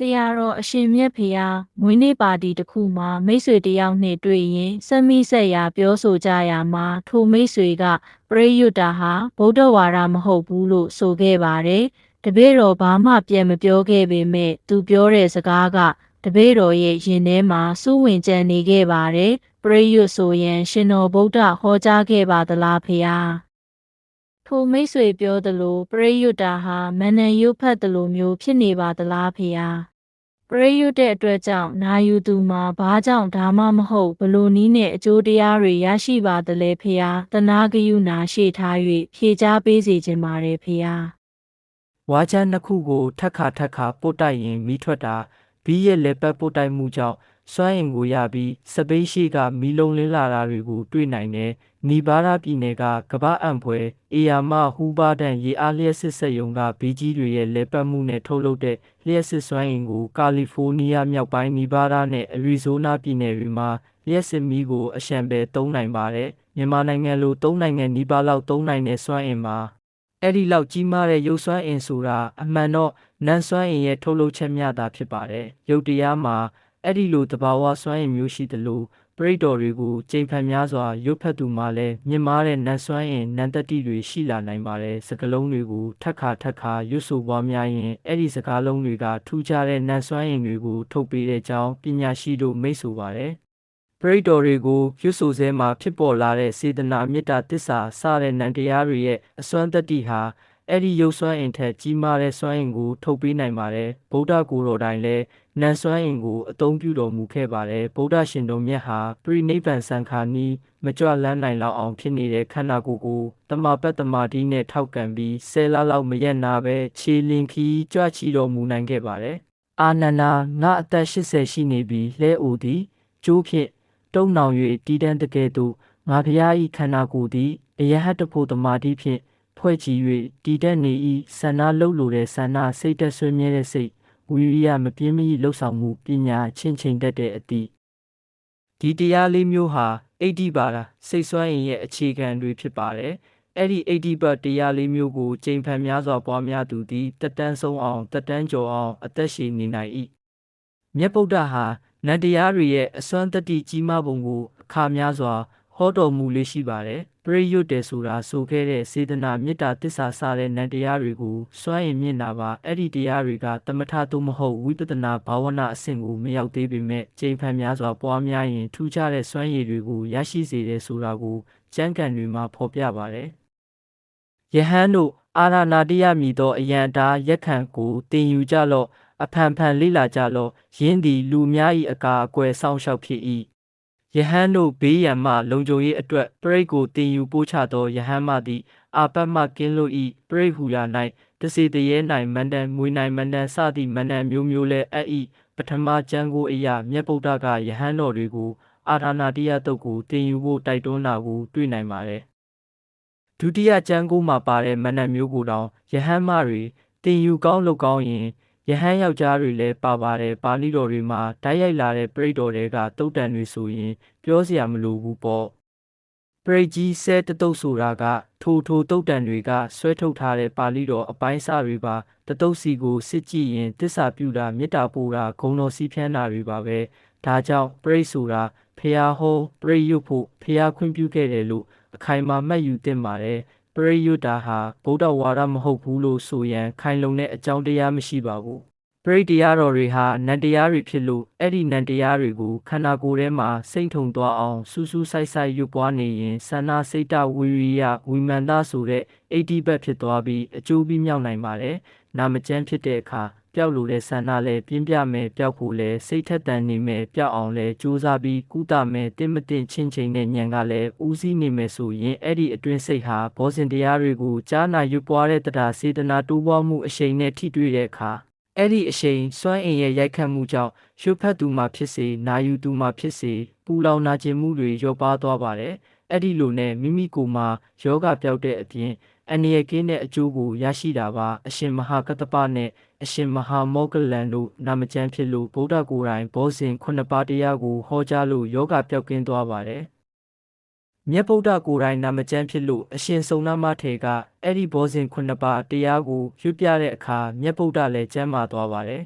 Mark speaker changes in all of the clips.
Speaker 1: ဆရာတော်အရှင်မြတ်ဖေဟာမွေးနေ့ပါတီတစ်ခုမှာမိတ်ဆွေတစ်ယောက်နှင့်တွေ့ရင်စက်မိဆက်ရာပြောဆိုကြရာမှာထိုမိတ်ဆွေကပရိယုတ္တာဟာဗုဒ္ဓဝါဒမဟုတ်ဘူးလို့ဆိုခဲ့ပါတယ်။တပည့်တော်ဘာမှပြန်မပြောခဲ့ပေမဲ့သူပြောတဲ့စကားကတပည့်တော်ရဲ့ရင်ထဲမှာစူးဝင်ကြံနေခဲ့ပါတယ်။ပရိယုတ်ဆိုရင် ရှင်တော်ဗုဒ္ဓဟောကြားခဲ့ပါသလားဖေဟာ။ ထိုမိတ်ဆွေပြောသလိုပရိယုတ္တာဟာမန္တန်ရုပ်ဖတ်သလိုမျိုးဖြစ်နေပါသလားဖေဟာပရိယုတ်တဲ့အတွက်ကြောင့်နာယူသူမှာဘာကြောင့်ဒါမှမဟုတ်ဘလို့နီးနဲ့အကျိုးတရားတွေရရှိပါသလဲဖေဟာတနာဂယုနာရှေ့ထား၍ဖြေချပေးစေခြင်းပါတယ်ဖေဟာ
Speaker 2: ဝါချမ်းနှစ်ခုကိုထက်ခါထက်ခါပို့တိုက်ရင်မီးထွက်တာဘီးရဲ့လက်ပတ်ပို့တိုက်မှုကြောင့် စွမ်းအင်ကိုရပြီးစပိတ်ရှိကမီးလုံးလင်းလာတာတွေကိုတွေ့နိုင်တယ်။နီဘားရာပြည်နယ်ကကမ္ဘာအံဖွဲအေယာမဟူဘာဒန်ရေအားလျှက်စစ်ဆက်ယုံကဘီးကြီးတွေရဲ့လက်ပတ်မှုနဲ့ထုတ်လုပ်တဲ့လျှက်စစ်စွမ်းအင်ကိုကာလီဖိုးနီးယားမြောက်ပိုင်းနီဘားရာနဲ့အရီဇိုနာပြည်နယ်တွေမှာလျှက်စစ်မီးကိုအရှံပဲသုံးနိုင်ပါတယ်။မြန်မာနိုင်ငံလိုသုံးနိုင်ငံနီဘားလောက်သုံးနိုင်တဲ့စွမ်းအင်မှာအဲ့ဒီလောက်ကြီးမားတဲ့ရုပ်စွမ်းအင်ဆိုတာအမှန်တော့နန်စွမ်းအင်ရဲ့ထုတ်လုပ်ချက်များတာဖြစ်ပါတယ်။ရုပ်တရားမှာ အဲ့ဒီလိုတဘာဝစွမ်းအင်မျိုးရှိသလိုပရိတ်တော်တွေကိုချိန်ဖန်များစွာရုပ်ဖက်သူမှလည်းမြင့်မားတဲ့နန်စွမ်းအင်နန်တတိတွေရှိလာနိုင်ပါတယ်။စကလုံးတွေကိုထက်ခါထက်ခါရွတ်ဆိုပွားများရင်အဲ့ဒီစကားလုံးတွေကထူးခြားတဲ့နန်စွမ်းအင်တွေကိုထုတ်ပေးတဲ့အကြောင်းပညာရှိတို့မိတ်ဆိုပါတယ်။ပရိတ်တော်တွေကိုရွတ်ဆိုဆဲမှာဖြစ်ပေါ်လာတဲ့စေတနာမေတ္တာတစ္ဆာစတဲ့နံတရားတွေရဲ့အစွမ်းတတ္တိဟာ အဲ့ဒီရုပ်စွမ်းအင်ထက်ကြီးမားတဲ့စွမ်းအင်ကိုထုတ်ပေးနိုင်ပါတယ်ဗုဒ္ဓကိုယ်တော်တိုင်လည်းနံစွမ်းအင်ကိုအသုံးပြုတော်မူခဲ့ပါတယ်ဗုဒ္ဓရှင်တော်မြတ်ဟာပရိနိဗ္ဗာန်စံခါနီးမကြွလန်းနိုင်လောက်အောင်ဖြစ်နေတဲ့ခန္ဓာကိုယ်ကိုတမပတ်တမာတိနဲ့ထောက်ကန်ပြီးဆယ်လလောက်မရက်နာပဲခြေလင်ခီးကြွချီတော်မူနိုင်ခဲ့ပါတယ်အာနန္ဒာငါအသက်80ရှိနေပြီလဲအိုသည်ကျိုးဖြင့်တုံနှောင်၍တည်တံ့တကဲ့သို့ငါဖျားဤခန္ဓာကိုယ်သည်အယဟတ်တဖို့တမာတိဖြင့် ဖွဲ့ကြည့်၍တည်တံ့နေဤဆန္ဒလှုပ်လိုတဲ့ဆန္ဒစိတ်သက်ဆွေးမြဲတဲ့စိတ်ဝိရိယမပြင်းမီလှုပ်ဆောင်မှုပညာချင်းချင်းတတ်တဲ့အသည့်ဒီတရားလေးမျိုးဟာအိဋ္ဌိပါဒစိတ်ဆွမ်းအင်ရဲ့အခြေခံတွေဖြစ်ပါတယ်အဲ့ဒီအိဋ္ဌိပတ်တရားလေးမျိုးကိုချိန်ဖန်များစွာပွားများသူသည်တက်တန်းဆုံးအောင်တက်တန်းကျော်အောင်အသက်ရှည်နေနိုင်၏မြတ်ဗုဒ္ဓဟာနတ်တရားတွေရဲ့အစွမ်းတတ္တိကြီးမားပုံကိုအခါများစွာဟောတော်မူလေးရှိပါတယ် ပရိယုတ်တယ်ဆိုတာဆိုခဲ့တဲ့စေတနာမေတ္တာတစ္ဆာစတဲ့နတ်တရားတွေကိုစွမ်းရင်မြင့်တာပါအဲ့ဒီတရားတွေကတမထသို့မဟုတ်ဝိပဿနာဘာဝနာအဆင့်ကိုမရောက်သေးပေမဲ့ချိန်ဖန်များစွာပွားများရင်ထူးခြားတဲ့စွမ်းရည်တွေကိုရရှိစေတယ်ဆိုတာကိုကျမ်းဂန်တွေမှာဖော်ပြပါတယ်ယဟန်တို့အာရနာတိယမည်သောအယံတာရက်ခံကိုတင်ယူကြလော့အဖန်ဖန်လိလာကြလော့ယင်းသည်လူများ၏အကာအကွယ်စောင့်ရှောက်ဖြစ်၏ ယဟန်တို့ဘေးရန်မှလုံခြုံရေးအတွက်ပရိတ်ကိုတင်ယူပို့ချသောယဟန်မသည်အာပတ်မှကင်းလို့၏ပရိတ်ဟူရာ၌တစေတရေ၌မန္တန်မွေနိုင်မန္တန်စသည့်မန္တန်မျိုးမျိုးလဲအပ်၏ပထမကျမ်းကိုအရာမြတ်ဗုဒ္ဓကယဟန်တော်တွေကိုအာရနာတိယတုတ်ကိုတင်ယူဖို့တိုက်တွန်းတာကိုတွေ့နိုင်ပါတယ်ဒုတိယကျမ်းကိုမှာပါတဲ့မဏ္ဍမျိုးကိုတောင်ယဟန်မတွေတင်ယူကောင်းလုပ်ကောင်းရင် ယဟန်ယောက်ျားတွေလည်းပါပါတယ်ပါဠိတော်တွေမှာတိုက်ရိုက်လာတဲ့ပရိတ်တော်တွေကတုတ်တန်တွေဆိုရင် ပြောစရာမလိုဘူးပေါ့ပရိတ်ကြီးဆဲတတုတ်ဆိုတာကထိုထိုတုတ်တန်တွေကဆွဲထုတ်ထားတဲ့ပါဠိတော်အပိုင်းစာတွေပါတတုတ်စီကိုစစ်ကြည့်ရင်တစ္ဆာပြုတာမေတ္တာပို့တာဂုဏ်တော်စီးဖြန်းတာတွေပါပဲဒါကြောင့်ပရိတ်ဆိုတာဖះဟောပရိတ်ရွတ်ဖို့ဖះခွင့်ပြုခဲ့တယ်လို့အခိုင်အမာမှတ်ယူသင့်ပါတယ် ပရိယုတ္တာဟာဗုဒ္ဓဝါဒမဟုတ်ဘူးလို့ဆိုရန်ခိုင်လုံတဲ့အကြောင်းတရားမရှိပါဘူးပရိတရားတော်တွေဟာနန္တရားတွေဖြစ်လို့အဲ့ဒီနန္တရားတွေကိုခန္ဓာကိုယ်ထဲမှာစိတ်ထုံသွားအောင်စူးစူးဆိုင်ဆိုင်ရွတ်ပွားနေရင်ဆန္ဒစိတ်တဝိရိယဝိမာန်တဆိုတဲ့အိဋ္ဌိဘက်ဖြစ်သွားပြီးအကျိုးပြီးမြောက်နိုင်ပါတယ်နာမကျမ်းဖြစ်တဲ့အခါပျော က်လို့တဲ့ဆန္ဒလည်းပြင်းပြမယ်ပျောက်ဖို့လည်းစိတ်ထက်တန်နေမယ်ပျောက်အောင်လည်းကြိုးစားပြီးကုသမယ်တင့်မတင့်ချင်းချင်းနဲ့ညံကလည်းဦးစီးနေမယ်ဆိုရင်အဲ့ဒီအတွင်းစိတ်ဟာဘောဇင်တရားတွေကိုကြားနာရွပွားတဲ့တရားစေတနာတိုးပွားမှုအရှိန်နဲ့ထိတွေ့တဲ့အခါအဲ့ဒီအရှိန်စွမ်းအင်ရဲ့ရိုက်ခတ်မှုကြောင့်ရွတ်ဖတ်သူမှဖြစ်စေနာယူသူမှဖြစ်စေပူလောင်နာကျင်မှုတွေလျော့ပါသွားပါတယ်အဲ့ဒီလိုနဲ့မိမိကိုယ်မှာယောဂပြောက်တဲ့အပြင် အန္တရာယ်ကင်းတဲ့အကျိုးကိုရရှိတာပါအရှင်မဟာကတ္တပနဲ့အရှင်မဟာမောဂလန်တို့နာမကျမ်းဖြစ်လို့ဗုဒ္ဓကိုယ်တိုင်ဘောဇင်ခုနှစ်ပါးတရားကိုဟောကြားလို့ယောဂပြောက်ကင်းသွားပါတယ်မြတ်ဗုဒ္ဓကိုယ်တိုင်နာမကျမ်းဖြစ်လို့အရှင်စုံနာမထေကအဲ့ဒီဘောဇင်ခုနှစ်ပါးတရားကိုရွတ်ပြတဲ့အခါမြတ်ဗုဒ္ဓလည်းကျမ်းမာသွားပါတယ်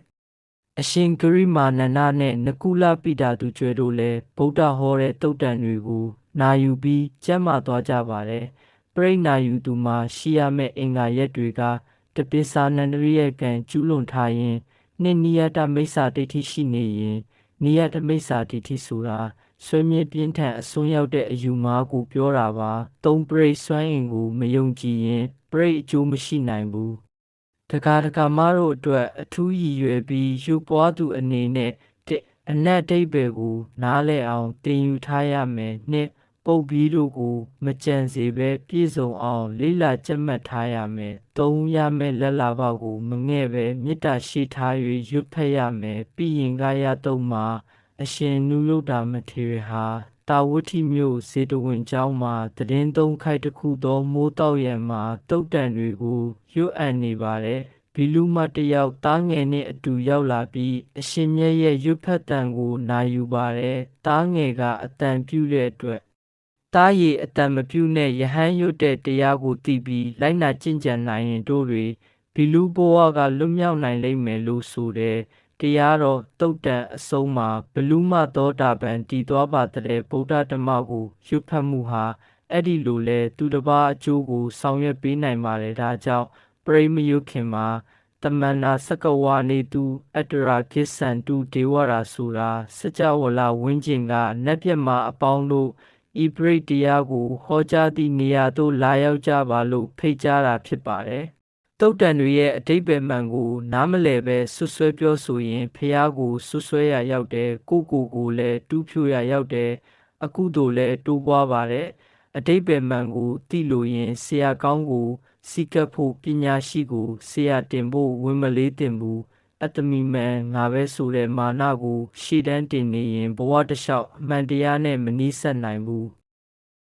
Speaker 2: အရှင်ဂရိမာနန္ဒနဲ့နကုလပိတာသူကျွဲတို့လည်းဗုဒ္ဓဟောတဲ့တုတ်တန်တွေကိုနာယူပြီးကျမ်းမာသွားကြပါတယ်။ ပရိနာယူသူမှာရှိရမယ့်အင်္ဂါရက်တွေကတပိစာနန္ဒရိယကံကျူးလွန်ထားရင်နှင့်နိယတမိစ္ဆာဒိဋ္ဌိရှိနေရင်နိယတမိစ္ဆာဒိဋ္ဌိဆိုတာဆွေးမြေ့ပြင်းထန်အစွန်းရောက်တဲ့အယူငါးကိုပြောတာပါ။သုံးပရိတ်စွမ်းအင်ကိုမယုံကြည်ရင်ပရိတ်အကျိုးမရှိနိုင်ဘူး။တကာတကာမတို့အတွက်အထူးရည်ရွယ်ပြီးရုပ်ပွားသူအနေနဲ့တဲ့အနက်အဓိပ္ပာယ်ကို နားလည်အောင်သင်ယူထားရမယ်နှစ် ပုတ်ပြီးတို့ကို မကြံစေဘဲပြည့်စုံအောင်လေးလာကြက်မှတ်ထားရမယ်သုံးရမယ်လက်လာပေါက်ကိုမငဲ့ပဲမေတ္တာရှိထား၍ရွတ်ဖက်ရမယ်ပြီးရင်ကာယတုံးမှာအရှင်နုလုဒ္ဓမထေရဟာတာဝတိမြို့ဇေတဝင်ကျောင်းမှာတည်င်းသုံးခိုက်တစ်ခုသောမိုးတောက်ရံမှာတုတ်တန်တွေကိုရွတ်အံ့နေပါတယ်ဘီလူမတယောက်တားငယ်နဲ့အတူရောက်လာပြီးအရှင်မြတ်ရဲ့ရွတ်ဖက်တန်ကိုနာယူပါတယ်တားငယ်ကအတန်ပြူတဲ့အတွက် တားရည်အတန်မပြူနဲ့ယဟန်ရွတ်တဲ့တရားကိုသိပြီးလိုက်နာကျင့်ကြံနိုင်ရင်တို့တွေဘီလူဘဝကလွတ်မြောက်နိုင်လိမ့်မယ်လို့ဆိုတယ်တရားတော်တုတ်တန်အဆုံးမှာဘလူးမသောတာပန်တည်သွားပါတဲ့ဗုဒ္ဓဓမ္မကိုရွတ်ဖတ်မှုဟာအဲ့ဒီလိုလဲသူတစ်ပါးအကျိုးကိုဆောင်ရွက်ပေးနိုင်ပါတယ်ဒါကြောင့်ပရိမယုခင်မှာတမန္နာစကဝါနေသူအတ္တရာကိစ္ဆန်တုဒေဝရာဆိုတာစကြဝဠာဝင်းကျင်ကနတ်ပြတ်မှာအပေါင်းတို့ ဤပရိတရားကိုဟောကြားသည့်နေရာသို့လာရောက်ကြပါလို့ဖိတ်ကြားတာဖြစ်ပါတယ်တုတ်တန်တွေရဲ့အတိတ်ပဲမှန်ကို နားမလည်ပဲဆွဆွဲပြောဆိုရင်ဖះကိုဆွဆွဲရရောက်တယ်ကိုကိုကိုလည်းတူးဖြိုရရောက်တယ်အကုသိုလ်လည်းတိုးပွားပါတယ်အတိတ်ပဲမှန်ကိုသိလို့ရင်ဆရာကောင်းကို စီကပ်ဖို့ပညာရှိကိုဆရာတင်ဖို့ဝင်မလေးတင်ဘူး အတ္တမီမန်ငါပဲဆိုတဲ့မာနကိုရှေ့တန်းတင်နေရင်ဘဝတစ်လျှောက်အမှန်တရားနဲ့မနှိစက်နိုင်ဘူး